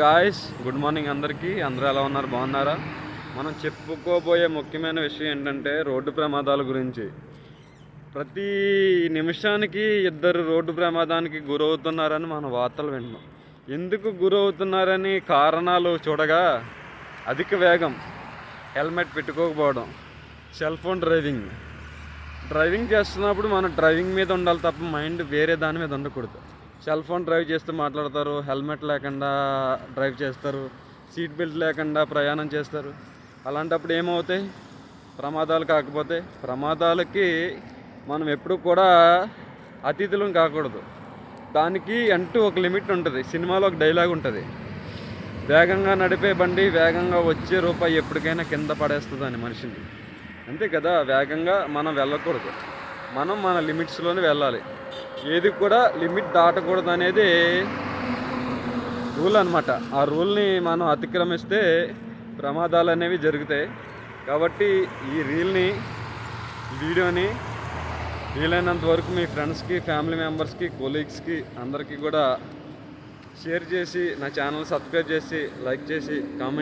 Guys good morning అందరికీ. అందరూ ఎలా ఉన్నారు? బాగున్నారా? మనం చెప్పుకోబోయే ముఖ్యమైన విషయం ఏంటంటే రోడ్డు ప్రమాదాల గురించి. ప్రతి నిమిషానికి ఇద్దరు రోడ్డు ప్రమాదానికి గురవుతున్నారని మనం వార్తలు వింటున్నాం ఎందుకు గురవుతున్నారని కారణాలు చూడగా అధిక వేగం హెల్మెట్ పెట్టుకోకపోవడం సెల్ ఫోన్ డ్రైవింగ్. డ్రైవింగ్ చేస్తున్నప్పుడు మనం డ్రైవింగ్ మీద ఉండాలి తప్ప మైండ్ వేరే దాని మీద ఉండకూడదు. సెల్ ఫోన్ డ్రైవ్ చేస్తూ మాట్లాడతారు హెల్మెట్ లేకుండా డ్రైవ్ చేస్తారు సీట్ బెల్ట్ లేకుండా ప్రయాణం చేస్తారు. అలాంటప్పుడు ఏమవుతాయి? ప్రమాదాలు కాకపోతే ప్రమాదాలకి మనం ఎప్పుడు కూడా అతిథులం కాకూడదు. దానికి అంటూ ఒక లిమిట్ ఉంటుంది సినిమాలో ఒక డైలాగ్ ఉంటుంది. వేగంగా నడిపే బండి వేగంగా వచ్చే రూపాయి ఎప్పటికైనా కింద పడేస్తుందని మనిషిని. అంతే కదా వేగంగా మనం వెళ్ళకూడదు. మనం మన లిమిట్స్లోనే వెళ్ళాలి. ఏది కూడా లిమిట్ దాటకూడదు అనేది రూల్ అనమాట ఆ రూల్ని మనం అతిక్రమిస్తే ప్రమాదాలు అనేవి జరుగుతాయి. కాబట్టి ఈ రీల్ని వీడియోని వీలైనంత వరకు మీ ఫ్రెండ్స్కి ఫ్యామిలీ మెంబర్స్కి కొలీగ్స్కి అందరికీ కూడా షేర్ చేసి నా ఛానల్ సబ్స్క్రైబ్ చేసి లైక్ చేసి కామెంట్